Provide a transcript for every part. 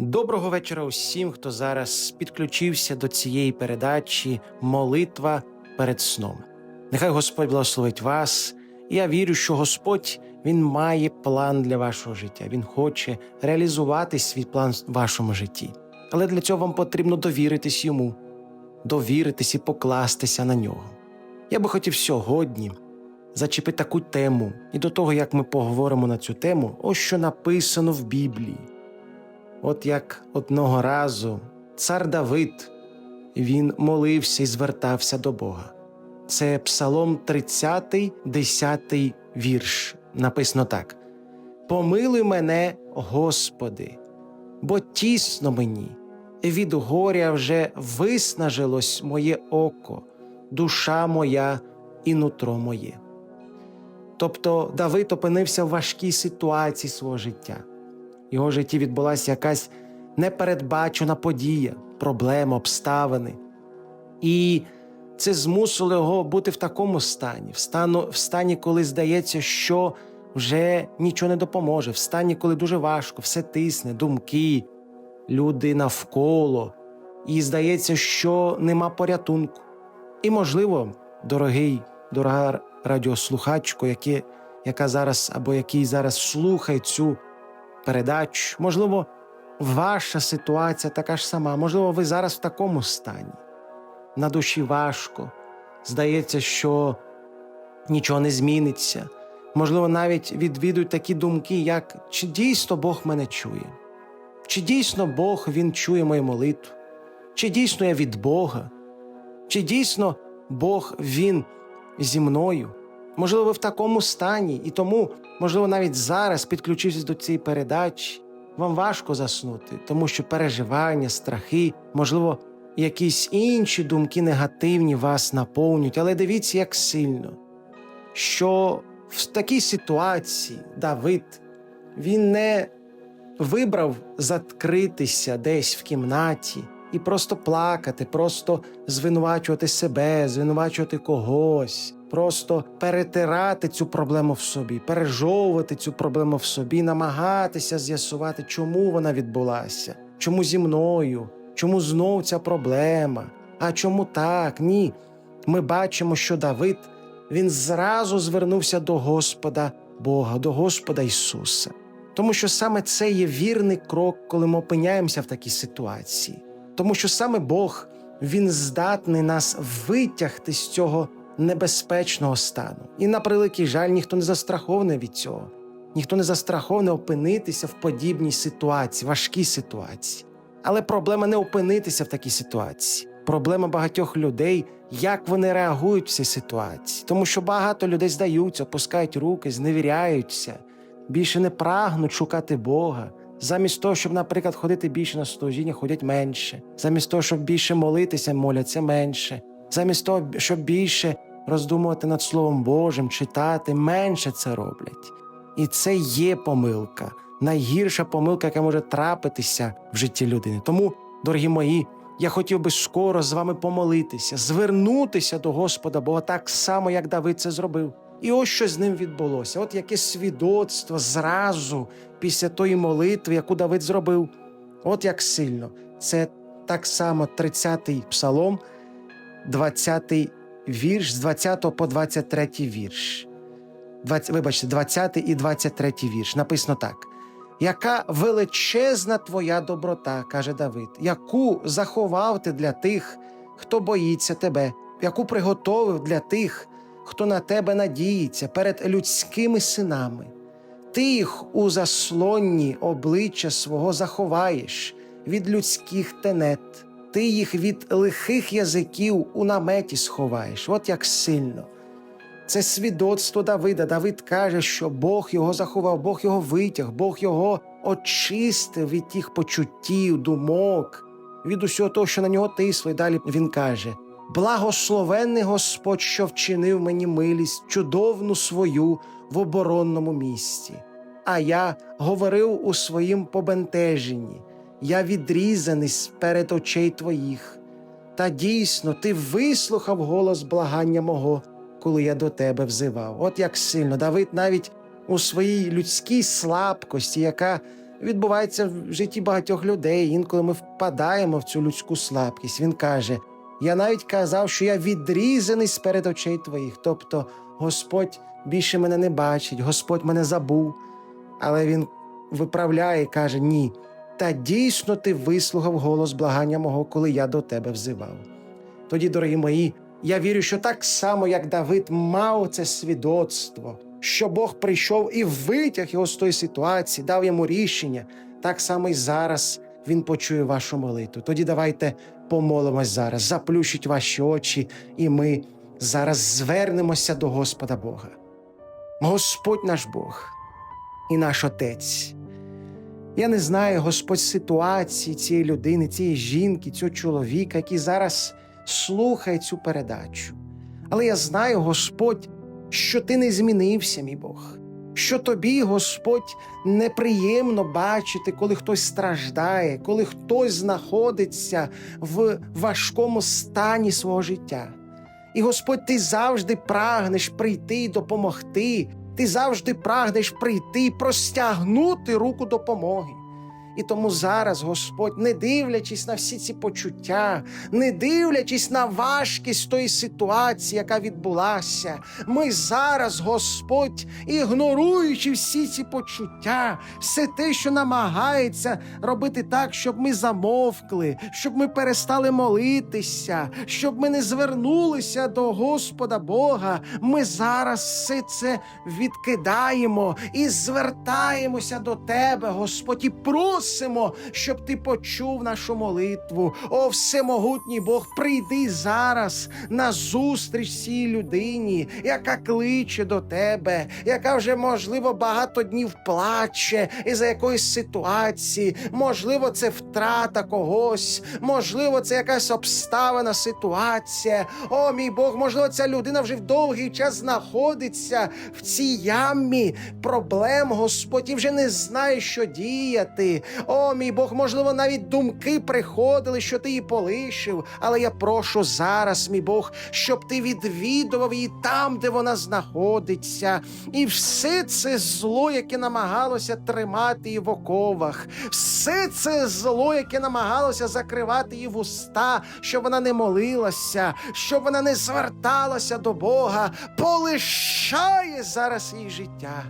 Доброго вечора усім, хто зараз підключився до цієї передачі Молитва перед сном. Нехай Господь благословить вас. Я вірю, що Господь Він має план для вашого життя. Він хоче реалізувати свій план в вашому житті. Але для цього вам потрібно довіритись йому, довіритись і покластися на нього. Я би хотів сьогодні зачепити таку тему, і до того, як ми поговоримо на цю тему, ось що написано в Біблії. От як одного разу цар Давид він молився і звертався до Бога. Це Псалом 30, 10 вірш. Написано так: Помилуй мене, Господи, бо тісно мені, від горя вже виснажилось моє око, душа моя і нутро моє. Тобто Давид опинився в важкій ситуації свого життя. Його житті відбулася якась непередбачена подія, проблема, обставини. І це змусило його бути в такому стані, в, стану, в стані, коли здається, що вже нічого не допоможе, в стані, коли дуже важко, все тисне, думки, люди навколо, і здається, що нема порятунку. І, можливо, дорогий, дорога радіослухачко, яке, яка зараз або який зараз слухає цю передач. Можливо, ваша ситуація така ж сама. Можливо, ви зараз в такому стані. На душі важко. Здається, що нічого не зміниться. Можливо, навіть відвідують такі думки, як чи дійсно Бог мене чує? Чи дійсно Бог Він чує мою молитву? Чи дійсно я від Бога? Чи дійсно Бог Він зі мною? Можливо, ви в такому стані, і тому, можливо, навіть зараз, підключившись до цієї передачі, вам важко заснути, тому що переживання, страхи, можливо, якісь інші думки негативні вас наповнюють. Але дивіться, як сильно, що в такій ситуації Давид він не вибрав закритися десь в кімнаті і просто плакати, просто звинувачувати себе, звинувачувати когось, просто перетирати цю проблему в собі, пережовувати цю проблему в собі, намагатися з'ясувати, чому вона відбулася, чому зі мною, чому знов ця проблема, а чому так? Ні. Ми бачимо, що Давид він зразу звернувся до Господа Бога, до Господа Ісуса. Тому що саме це є вірний крок, коли ми опиняємося в такій ситуації. Тому що саме Бог Він здатний нас витягти з цього небезпечного стану. І на превеликий жаль, ніхто не застрахований від цього, ніхто не застрахований опинитися в подібній ситуації, важкій ситуації. Але проблема не опинитися в такій ситуації. Проблема багатьох людей, як вони реагують в цій ситуації. Тому що багато людей здаються, опускають руки, зневіряються, більше не прагнуть шукати Бога. Замість того, щоб, наприклад, ходити більше на служіння, ходять менше. Замість того, щоб більше молитися, моляться менше. Замість того, щоб більше роздумувати над Словом Божим, читати, менше це роблять. І це є помилка, найгірша помилка, яка може трапитися в житті людини. Тому, дорогі мої, я хотів би скоро з вами помолитися, звернутися до Господа Бога так само, як Давид це зробив. І ось що з ним відбулося. От яке свідоцтво зразу після тої молитви, яку Давид зробив. От як сильно. Це так само 30-й псалом, 20-й вірш, з 20 по 23 вірш. 20, вибачте, 20 і 23 вірш. Написано так. Яка величезна твоя доброта, каже Давид, яку заховав ти для тих, хто боїться тебе, яку приготовив для тих, хто на тебе надіється перед людськими синами. Ти їх у заслонні обличчя свого заховаєш від людських тенет, ти їх від лихих язиків у наметі сховаєш. От як сильно. Це свідоцтво Давида. Давид каже, що Бог його заховав, Бог його витяг, Бог його очистив від тих почуттів, думок, від усього того, що на нього тисло. І далі він каже: Благословенний Господь, що вчинив мені милість, чудовну свою в оборонному місці. А я говорив у своїм побентеженні, я відрізаний перед очей твоїх. Та дійсно ти вислухав голос благання мого, коли я до тебе взивав. От як сильно Давид навіть у своїй людській слабкості, яка відбувається в житті багатьох людей. Інколи ми впадаємо в цю людську слабкість. Він каже: Я навіть казав, що я відрізаний сперед очей твоїх. Тобто Господь більше мене не бачить, Господь мене забув. Але він виправляє і каже: Ні. Та дійсно ти вислухав голос благання мого, коли я до тебе взивав. Тоді, дорогі мої, я вірю, що так само, як Давид мав це свідоцтво, що Бог прийшов і витяг його з тої ситуації, дав йому рішення, так само і зараз він почує вашу молитву. Тоді давайте помолимось зараз, заплющіть ваші очі, і ми зараз звернемося до Господа Бога. Господь наш Бог і наш Отець. Я не знаю, Господь, ситуації цієї людини, цієї жінки, цього чоловіка, який зараз слухає цю передачу. Але я знаю, Господь, що ти не змінився, мій Бог, що тобі, Господь, неприємно бачити, коли хтось страждає, коли хтось знаходиться в важкому стані свого життя. І Господь, ти завжди прагнеш прийти і допомогти. Ти завжди прагнеш прийти і простягнути руку допомоги. І тому зараз, Господь, не дивлячись на всі ці почуття, не дивлячись на важкість тої ситуації, яка відбулася, ми зараз, Господь, ігноруючи всі ці почуття, все те, що намагається робити так, щоб ми замовкли, щоб ми перестали молитися, щоб ми не звернулися до Господа Бога. Ми зараз все це відкидаємо і звертаємося до Тебе, Господь, і просимо, щоб Ти почув нашу молитву. О, всемогутній Бог, прийди зараз на зустріч цій людині, яка кличе до Тебе, яка вже, можливо, багато днів плаче із-за якоїсь ситуації. Можливо, це втрата когось, можливо, це якась обставина, ситуація. О, мій Бог, можливо, ця людина вже в довгий час знаходиться в цій ямі проблем, Господь, і вже не знає, що діяти. О, мій Бог, можливо, навіть думки приходили, що ти її полишив. Але я прошу зараз, мій Бог, щоб ти відвідував її там, де вона знаходиться. І все це зло, яке намагалося тримати її в оковах, все це зло, яке намагалося закривати її вуста, щоб вона не молилася, щоб вона не зверталася до Бога, полишає зараз її життя.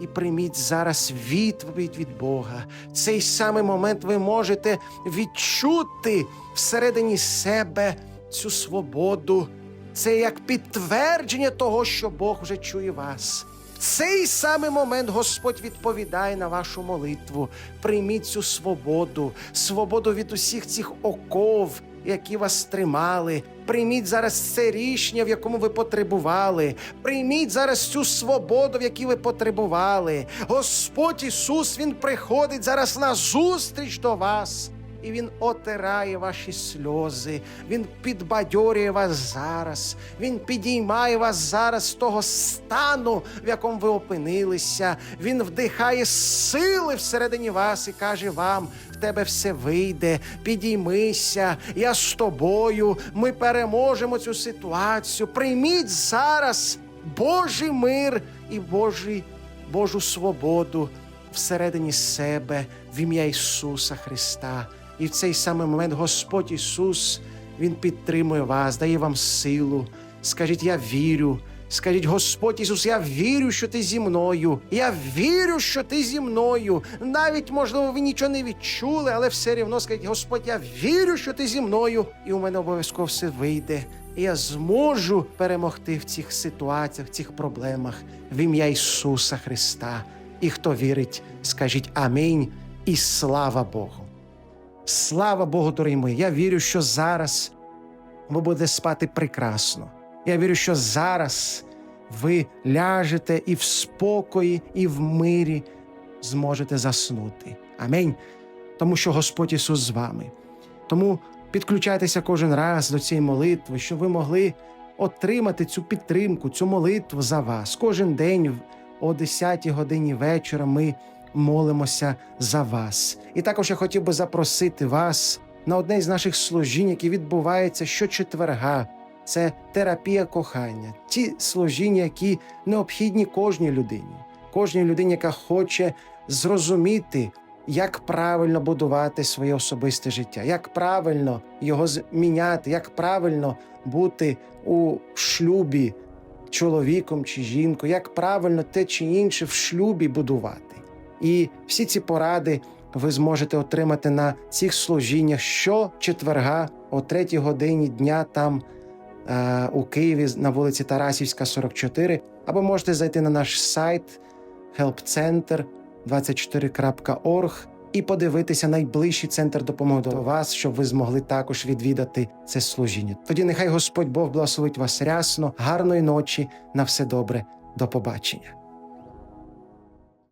І прийміть зараз відповідь від Бога. В Цей самий момент ви можете відчути всередині себе цю свободу. Це як підтвердження того, що Бог вже чує вас. В цей самий момент Господь відповідає на вашу молитву. Прийміть цю свободу, свободу від усіх цих оков, які вас тримали. Прийміть зараз це рішення, в якому ви потребували. Прийміть зараз цю свободу, в якій ви потребували. Господь Ісус, Він приходить зараз на зустріч до вас. І він отирає ваші сльози, він підбадьорює вас зараз, він підіймає вас зараз з того стану, в якому ви опинилися. Він вдихає сили всередині вас і каже вам: в тебе все вийде, підіймися, я з тобою. Ми переможемо цю ситуацію. Прийміть зараз Божий мир і Божий, Божу свободу всередині себе в ім'я Ісуса Христа. І в цей самий момент Господь Ісус Він підтримує вас, дає вам силу. Скажіть, я вірю, Скажіть, Господь Ісус, я вірю, що ти зі мною. Я вірю, що ти зі мною. Навіть, можливо, ви нічого не відчули, але все рівно скажіть, Господь, я вірю, що ти зі мною, і у мене обов'язково все вийде. І я зможу перемогти в цих ситуаціях, в цих проблемах в ім'я Ісуса Христа. І хто вірить, скажіть амінь і слава Богу. Слава Богу, дорогі. Я вірю, що зараз ви будете спати прекрасно. Я вірю, що зараз ви ляжете і в спокої, і в мирі зможете заснути. Амінь. Тому що Господь Ісус з вами. Тому підключайтеся кожен раз до цієї молитви, щоб ви могли отримати цю підтримку, цю молитву за вас. Кожен день о 10 годині вечора ми молимося за вас. І також я хотів би запросити вас на одне з наших служінь, які відбуваються щочетверга. Це терапія кохання, ті служіння, які необхідні кожній людині, кожній людині, яка хоче зрозуміти, як правильно будувати своє особисте життя, як правильно його зміняти, як правильно бути у шлюбі чоловіком чи жінкою, як правильно те чи інше в шлюбі будувати. І всі ці поради ви зможете отримати на цих служіннях щочетверга о 3 годині дня там е, у Києві на вулиці Тарасівська, 44, або можете зайти на наш сайт helpcenter24.org і подивитися найближчий центр допомоги до вас, щоб ви змогли також відвідати це служіння. Тоді нехай Господь Бог благословить вас рясно, гарної ночі, на все добре, до побачення.